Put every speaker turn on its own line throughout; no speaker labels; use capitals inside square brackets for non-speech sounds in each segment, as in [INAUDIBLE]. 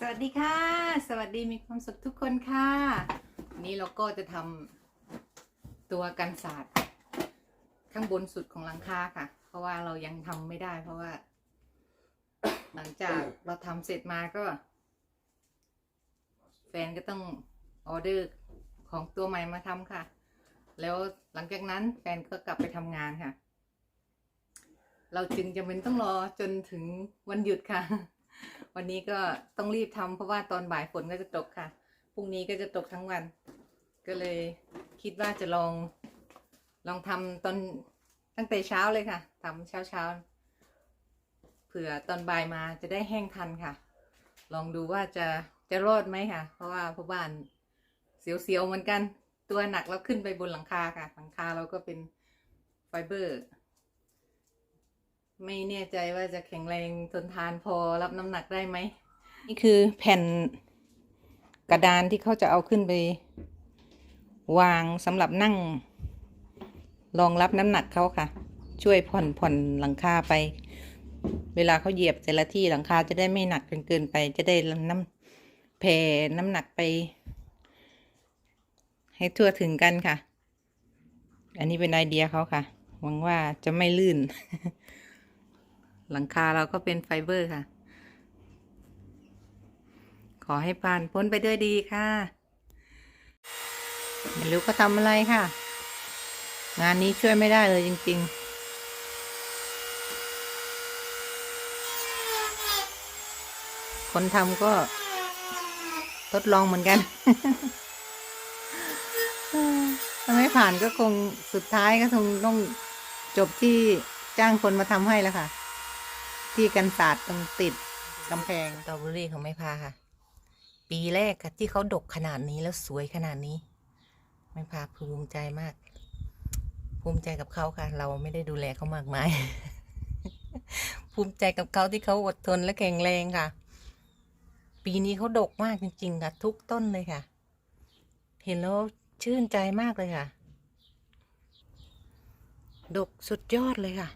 สวัสดีค่ะ สวัสดีมีความสุขทุกคนค่ะวันนี้เราก็จะทำตัวกันศาสตร์ข้างบนสุดของหลังคาค่ะ เพราะว่าเรายังทำไม่ได้ เพราะว่า หลังจากเราทำเสร็จมาก็ แฟนก็ต้องออเดอร์ของตัวใหม่มาทำค่ะ แล้วหลังจากนั้นแฟนก็กลับไปทำงานค่ะ เราจึงจำเป็นต้องรอจนถึงวันหยุดค่ะ วันนี้ก็ต้องรีบทำเพราะว่าตอนบ่ายฝนก็จะตกค่ะ พรุ่งนี้ก็จะตกทั้งวัน ก็เลยคิดว่าจะลอง ลองทำตอนตั้งแต่เช้าเลยค่ะทำเช้าเช้าๆเผื่อตอนบ่ายมาจะได้แห้งทันค่ะ ลองดูว่าจะจะรอดไหมค่ะ เพราะว่าพ่อบ้านเสียวๆเหมือนกัน ตัวหนักแล้วขึ้นไปบนหลังคาค่ะ หลังคาเราก็เป็นไฟเบอร์ ไม่แน่ใจว่าจะแข็งแรงทนทานพอรับน้ำหนักได้ไหม นี่คือแผ่นกระดานที่เขาจะเอาขึ้นไป วางสำหรับนั่ง รองรับน้ำหนักเขาค่ะ ช่วยผ่อนผ่อนหลังคาไป เวลาเขาเหยียบแต่ละที่หลังคาจะได้ไม่หนักจนเกินไป จะได้น้ำแผ่น้ำหนักไป ให้ทั่วถึงกันค่ะ อันนี้เป็นไอเดียเขาค่ะ หวังว่าจะไม่ลื่น หลังคาเราก็เป็นไฟเบอร์ค่ะ ขอให้ผ่านพ้นไปด้วยดีค่ะไม่รู้ก็ทำอะไรค่ะ งานนี้ช่วยไม่ได้เลยจริง ๆคนทำก็ทดลองเหมือนกันถ้าไม่ผ่านก็คงสุดท้ายก็คงต้องจบที่จ้างคนมาทำให้แล้วค่ะ ที่กันศาสตร์ตรงติดกำแพง สตรอเบอรี่ของไม่พาค่ะ ปีแรกค่ะที่เขาดกขนาดนี้แล้วสวยขนาดนี้ไม่พาภูมิใจมาก ภูมิใจกับเขาค่ะ เราไม่ได้ดูแลเขามากมาย ภูมิใจกับเขาที่เขาอดทนและแข็งแรงค่ะ ปีนี้เขาดกมากจริงๆค่ะ ทุกต้นเลยค่ะ เห็นแล้วชื่นใจมากเลยค่ะ ดกสุดยอดเลยค่ะ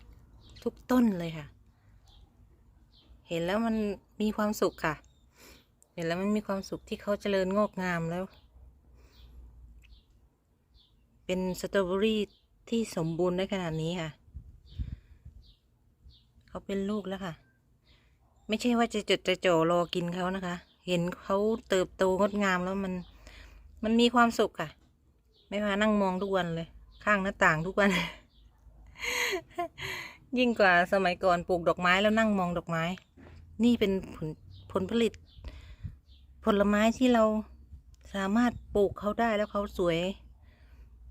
ทุกต้นเลยค่ะ เห็นแล้วมันมีความสุขค่ะ เห็นแล้วมันมีความสุขที่เขาเจริญงอกงามแล้ว เป็นสตรอเบอรี่ที่สมบูรณ์ได้ขนาดนี้ค่ะ เขาเป็นลูกแล้วค่ะ ไม่ใช่ว่าจะจดจะจ่อรอกินเขานะคะ เห็นเขาเติบโตงดงามแล้วมัน มันมีความสุขค่ะ ไม่พานั่งมองทุกวันเลย ข้างหน้าต่างทุกวัน ยิ่งกว่าสมัยก่อนปลูกดอกไม้แล้วนั่งมองดอกไม้ นี่เป็นผลผลผลิต ผลไม้ที่เราสามารถปลูกเขาได้แล้วเขาสวย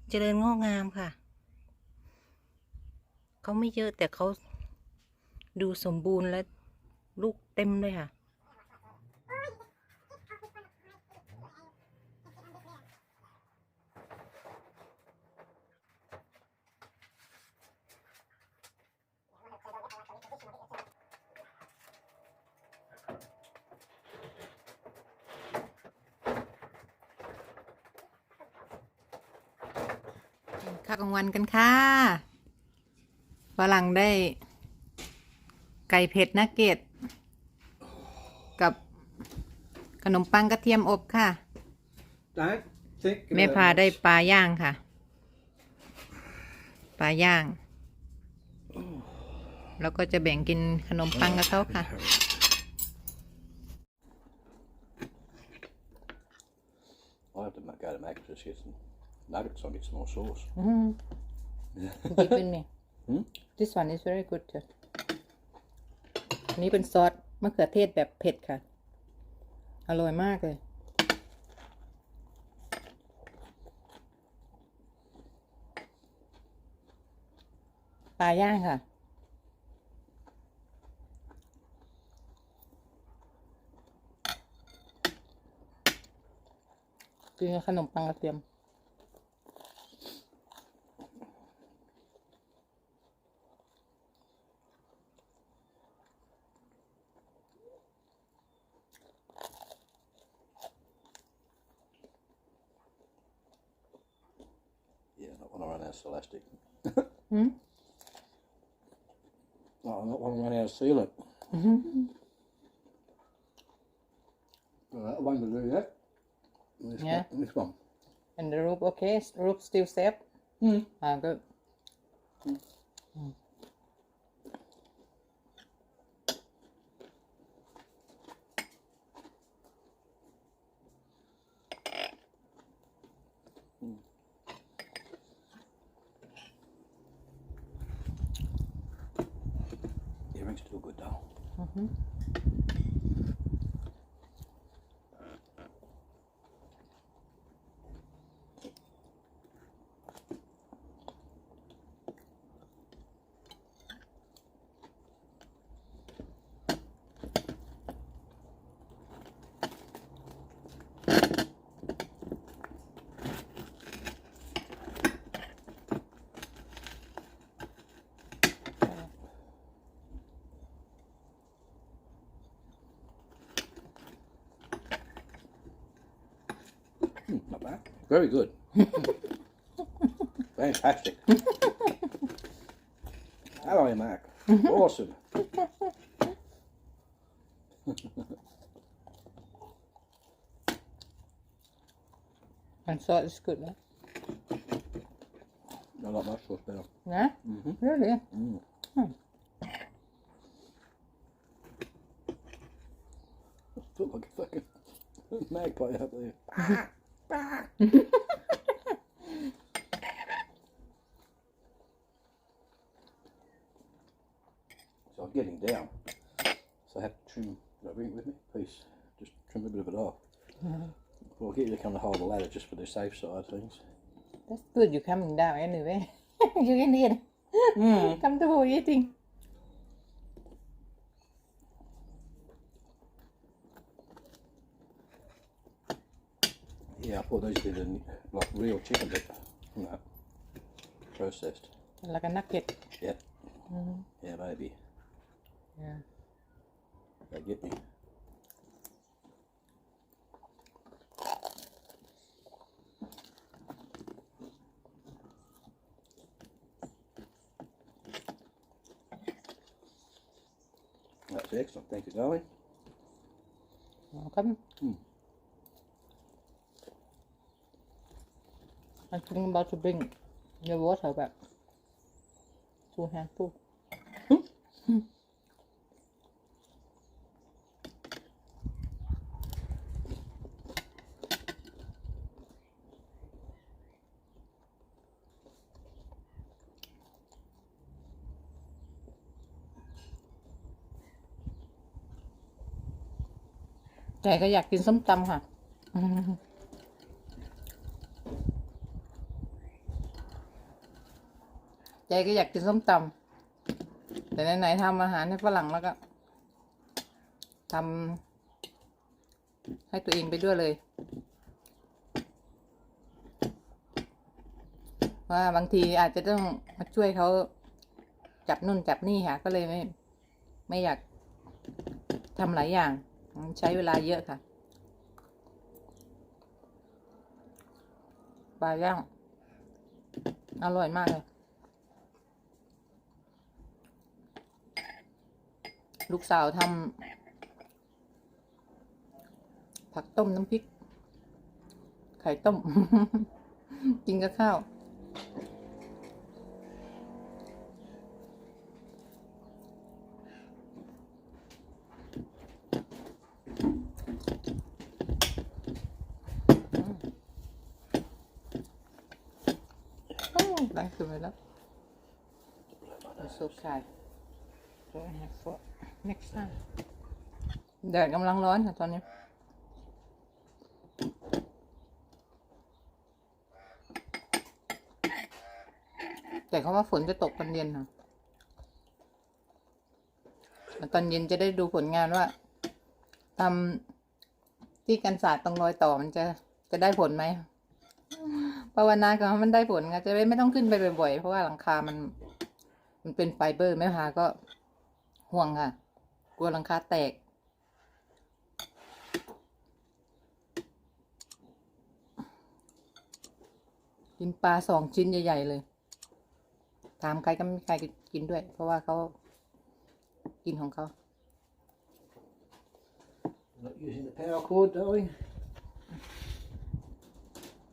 เจริญงอกงามค่ะ เขาไม่เยอะแต่เขาดูสมบูรณ์และลูกเต็มเลยค่ะ ข้าวกลางวันกันค่ะฝรั่งได้ ไก่เผ็ดนักเก็ตกับขนมปังกระเทียมอบค่ะ
Don't think
แม่พาได้ปลาย่างค่ะ ปลาย่าง แล้วก็จะแบ่งกินขนมปังกับเขาค่ะ
I have to ma- go to Mac's just get some nuggets. I'll get some more sauce.
Give me
Hmm?
this one is very good ค่ะอันนี้เป็นซอสมะเขือเทศแบบเผ็ดค่ะ อร่อยมากเลย ปลาย่างค่ะ กินกับขนมปังกระเทียม
want to run out of elastic.
hmm? [LAUGHS] No,
I don't want to run out of sealant. Mm-hmm. Right, I wanted to do that. This
yeah.
One, this one.
And the rope okay? Rope still safe.
Hmm.
Ah, good.
Mm. Mm. Your
mix
is good though. Very good. [LAUGHS] Fantastic. Hello, Mark. Awesome.
and so it's good, no?
I like my sauce better.
Yeah? Mm
-hmm.
Really?
Mm.
Hmm.
I feel like a fucking [LAUGHS] magpie up there. [LAUGHS] so I'm getting down. So I have to trim. Can I bring it with me, please? Just trim a bit of it off. We'll get you to come to hold the ladder just for the safe side things.
that's good you're coming down anyway you can eat
Mm.
comfortable eating
Yeah, I thought those did a, like real chicken, but no, processed.
like a nugget
Yeah,
Mhm.
yeah, maybe.
yeah
They get me. That's excellent. Thank you, darling.
welcome
Hmm.
I'm thinking about to bring the water back to handful ใจก็อยากกินส้มตำค่ะ ใจก็อยากกินส้มตำแต่ไหนๆทำอาหารให้ฝรั่งแล้วก็ทำให้ตัวเองไปด้วยเลย ว่าบางทีอาจจะต้องมาช่วยเขาจับนู่นจับนี่ค่ะ ก็เลยไม่ไม่อยากทำหลายอย่าง ใช้เวลาเยอะค่ะปลาย่างอร่อยมากเลย ลูกสาวทำผักต้มน้ำพริก ไข่ต้ม กินกับข้าวโอ้ได้ ขึ้นไปแล้ว It's okay Go ahead for next time แดดกำลังร้อนค่ะตอนนี้แต่เขาว่าฝนจะตกตอนเย็นค่ะแตอนเย็นจะได้ดูผลงานว่าทำที่กันศาสตร์ตรงรอยต่อมันจะจะได้ผลไหมภาวนาก็มันได้ผลค่ะจะได้ไม่ต้องขึ้นไปบ่อยๆ เพราะว่าหลังคามัน มันเป็นไฟเบอร์แม่พาก็ห่วงค่ะ ลัวหลังคาแตก กินปลาสองชิ้นใหญ่ ๆ เลย ถามใครก็ไม่มีใครกินด้วย เพราะว่าเขากินของเขา
Not using the power cord, darling.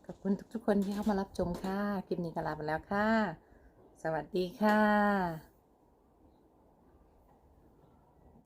ขอบคุณทุกๆคนที่เข้ามารับชมค่ะ คลิปนี้ก็ลาไปแล้วค่ะ สวัสดีค่ะ